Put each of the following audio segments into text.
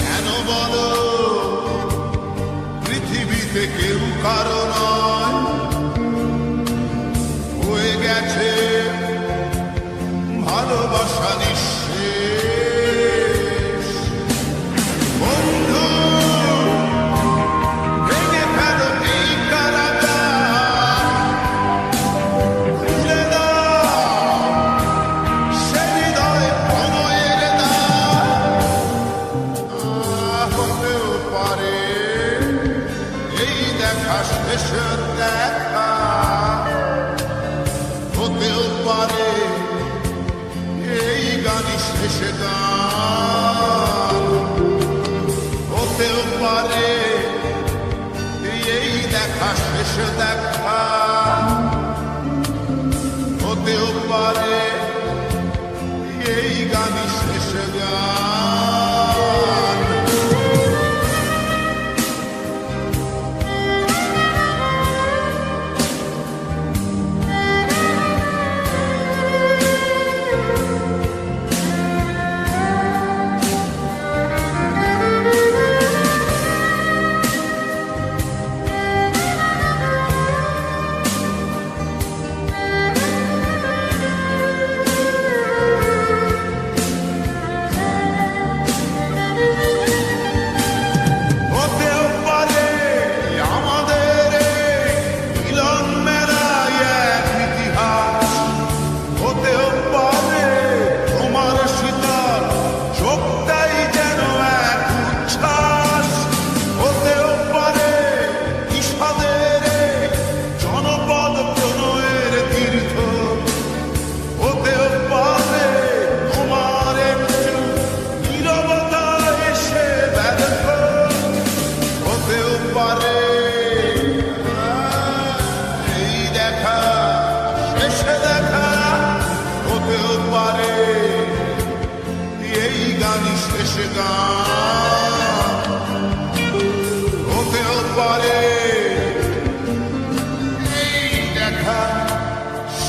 কেন বলো পৃথিবীতে কেউ কারণ Party, jeder verschwischen Decker. Und Bill Party, jeder nicht frische Garn. Und Bill Party, jeder verschwischen Decker.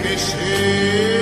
mexer.